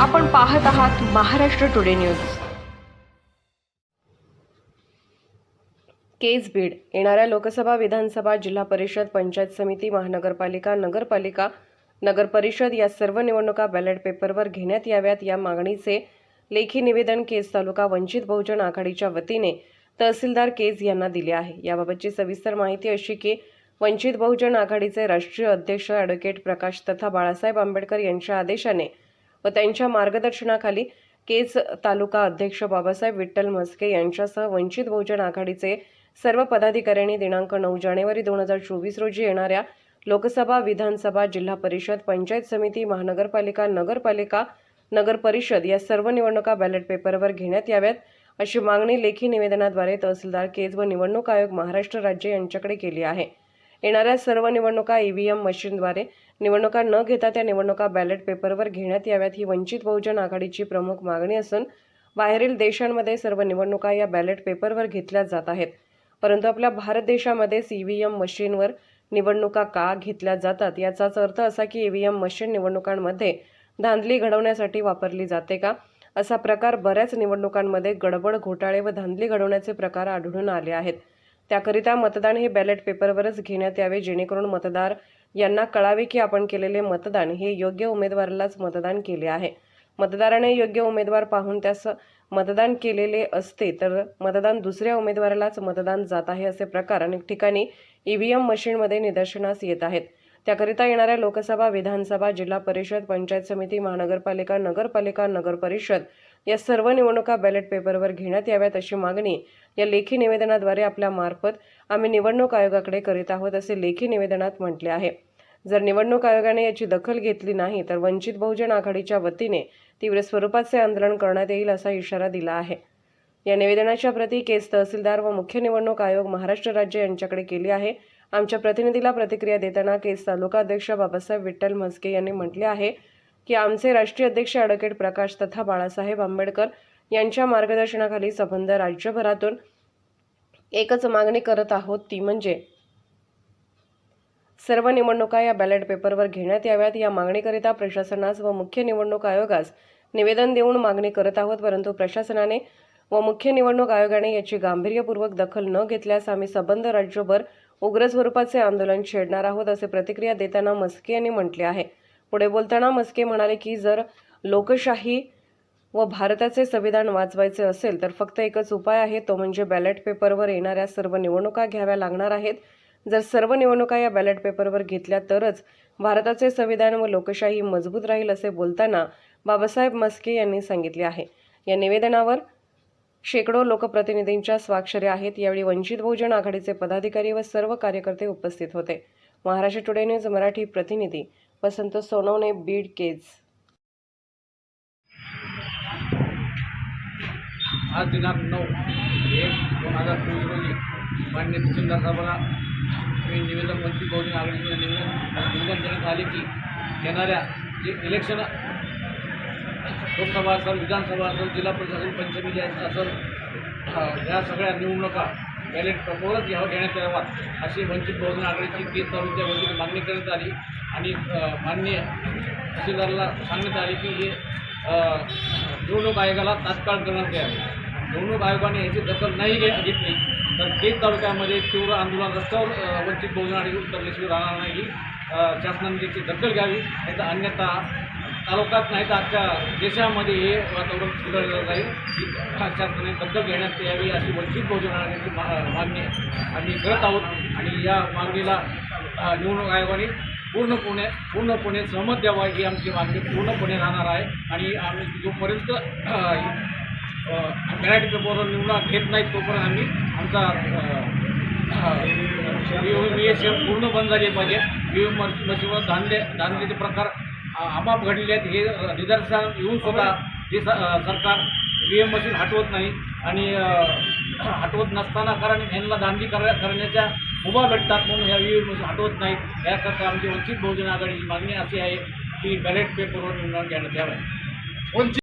आपण पाहत आहात महाराष्ट्र टुडे न्यूज. केज बीड. येणाऱ्या लोकसभा विधानसभा जिल्हा परिषद पंचायत समिती महानगरपालिका नगरपालिका नगर परिषद या सर्व निवडणुका बॅलेट पेपरवर घेण्यात याव्यात या मागणीचे लेखी निवेदन केज तालुका वंचित बहुजन आघाडीच्या वतीने तहसीलदार केज यांना दिले आहे. याबाबतची सविस्तर माहिती अशी की वंचित बहुजन आघाडीचे राष्ट्रीय अध्यक्ष ॲडव्होकेट प्रकाश तथा बाळासाहेब आंबेडकर यांच्या आदेशाने व त्यांच्या मार्गदर्शनाखाली केज तालुका अध्यक्ष बाबासाहेब विठ्ठल म्हस्के यांच्यासह वंचित बहुजन आघाडीचे सर्व पदाधिकाऱ्यांनी दिनांक नऊ जानेवारी दोन हजार चोवीस रोजी येणाऱ्या लोकसभा विधानसभा जिल्हा परिषद पंचायत समिती महानगरपालिका नगरपालिका नगर परिषद या सर्व निवडणुका बॅलेट पेपरवर घेण्यात याव्यात अशी मागणी लेखी निवेदनाद्वारे तहसीलदार केज व निवडणूक आयोग महाराष्ट्र राज्य यांच्याकडे केली आहे. येणाऱ्या सर्व निवडणुका ईव्हीएम मशीनद्वारे. निवडणुका न घेता त्या निवडणुका बॅलेट पेपरवर घेण्यात याव्यात ही वंचित बहुजन आघाडीची प्रमुख मागणी असून बाहेरील देशांमध्ये सर्व निवडणुका या बॅलेट पेपरवर घेतल्या जात आहेत. परंतु आपल्या भारत देशामध्येच ईव्हीएम मशीनवर निवडणुका का घेतल्या जातात? याचाच अर्थ असा की ईव्हीएम मशीन निवडणुकांमध्ये धांदली घडवण्यासाठी वापरली जाते का? असा प्रकार बऱ्याच निवडणुकांमध्ये गडबड घोटाळे व धांदली घडवण्याचे प्रकार आढळून आले आहेत. त्याकरिता मतदान हे बॅलेट पेपरवरच घेण्यात यावे जेणेकरून मतदार यांना कळावे की आपण केलेले मतदान हे योग्य उमेदवारालाच मतदान केले आहे. मतदाराने योग्य उमेदवार पाहून त्यास मतदान केलेले असते तर मतदान दुसऱ्या उमेदवारालाच मतदान जात आहे असे प्रकार अनेक ठिकाणी ईव्हीएम मशीनमध्ये निदर्शनास येत आहेत. त्याकरिता येणाऱ्या लोकसभा विधानसभा जिल्हा परिषद पंचायत समिती महानगरपालिका नगरपालिका नगर परिषद या सर्व निवडणुका बॅलेट पेपरवर घेण्यात याव्यात अशी मागणी या लेखी निवेदनाद्वारे आपल्या मार्फत आम्ही निवडणूक आयोगाकडे करीत आहोत असे लेखी निवेदनात म्हटले आहे. जर निवडणूक आयोगाने याची दखल घेतली नाही तर वंचित बहुजन आघाडीच्या वतीने तीव्र स्वरूपाचे आंदोलन करण्यात येईल असा इशारा दिला आहे. या निवेदनाच्या प्रती केस तहसीलदार व मुख्य निवडणूक आयोग महाराष्ट्र राज्य यांच्याकडे केली आहे. आमच्या प्रतिनिधीला प्रतिक्रिया देताना केस तालुका अध्यक्ष बाबासाहेब विठ्ठल म्हस्के यांनी म्हटले आहे की आमचे राष्ट्रीय अध्यक्ष अॅडव्होकेट प्रकाश तथा बाळासाहेब आंबेडकर यांच्या मार्गदर्शनाखाली संबंध राज्यभरातून एकच मागणी करत आहोत ती म्हणजे सर्व निवडणुका या बॅलेट पेपरवर घेण्यात याव्यात. या मागणीकरिता प्रशासनास व मुख्य निवडणूक आयोगास निवेदन देऊन मागणी करत आहोत परंतु प्रशासनाने व मुख्य निवडणूक आयोगाने याची गांभीर्यपूर्वक दखल न घेतल्यास आम्ही संबंध राज्यभर उग्र स्वरूपाचे आंदोलन छेडणार आहोत असे प्रतिक्रिया देताना मस्के यांनी म्हटले आहे. पुढे बोलताना मस्के म्हणाले की जर लोकशाही व भारताचे संविधान वाचवायचे असेल तर फक्त एकच उपाय आहे तो म्हणजे बॅलेट पेपरवर येणाऱ्या सर्व निवडणुका घ्याव्या लागणार आहेत. जर सर्व निवडणुका या बॅलेट पेपरवर घेतल्या तरच भारताचे संविधान व लोकशाही मजबूत राहील असे बोलताना बाबासाहेब मस्के यांनी सांगितले आहे. या निवेदनावर शेकडो लोकप्रतिनिधींच्या स्वाक्षऱ्या आहेत. यावेळी वंचित बहुजन आघाडीचे पदाधिकारी व सर्व कार्यकर्ते उपस्थित होते. महाराष्ट्र टुडे न्यूज मराठी प्रतिनिधी वसंत सोनवणे बीड केज. आज दिनांक नऊ एक दोन हजार चोवीस रोजी मान्य तहसीलदार साहेबांना मी निवेदन वंचित बहुजन आघाडीचे निवेदन निवेदन देण्यात आले की येणाऱ्या जे इलेक्शन लोकसभा असेल विधानसभा असेल जिल्हा परिषद असेल पंचमी असेल अ, या सगळ्या निवडणुका बॅलेट पेपरवरच घ्यावं घेण्यात याव्यात अशी वंचित बहुजन आघाडीची केस तालुक्या वतीने मागणी करण्यात आली. आणि अ, माननीय तहसीलदारला सांगण्यात आले की हे निवडणूक आयोगाला तात्काळ करण्यात यावे. निवडणूक आयोगाने याची दखल नाही घेत घेतली. तर केज तालुक्यामध्ये तीव्र आंदोलन रस्त्यावर वंचित बहुजन आघाडी उतरल्याशिवाय राहणार नाही. शासनाने त्याची दखल घ्यावी नाही तर अन्यथा तालुक्यात नाही तर आजच्या देशामध्ये हे वातावरण सुधारलं जाईल. ही शासनाने दत्तक घेण्यात यावी अशी वंचित बहुजन आघाडीची मा- मागणी आम्ही करत आहोत आणि या मागणीला निवडणूक आयोगाने पूर्णपणे पूर्णपणे सहमत द्यावा ही आमची मागणी पूर्णपणे राहणार आहे. आणि आम्ही जोपर्यंत मराठी पेपरवर निवडणूक घेत नाहीत तोपर्यंत आम्ही आमचा पूर्ण बंद झाले पाहिजे. व्ही एम मशीनवर धांदले धांदलेचे प्रकार आमाप आपाप घडलेले आहेत. हे निदर्शन येऊन सुद्धा हे स सरकार व्ही एम मशीन हटवत नाही आणि हटवत नसताना कारण यांना दांडी कर करण्याच्या उभा भेटतात म्हणून ह्या ई एम मशीन हटवत नाहीत. याकरता आमची वंचित बहुजन आघाडीची मागणी अशी आहे की बॅलेट पेपरवर निर्णय घेण्यात याव्या वंचित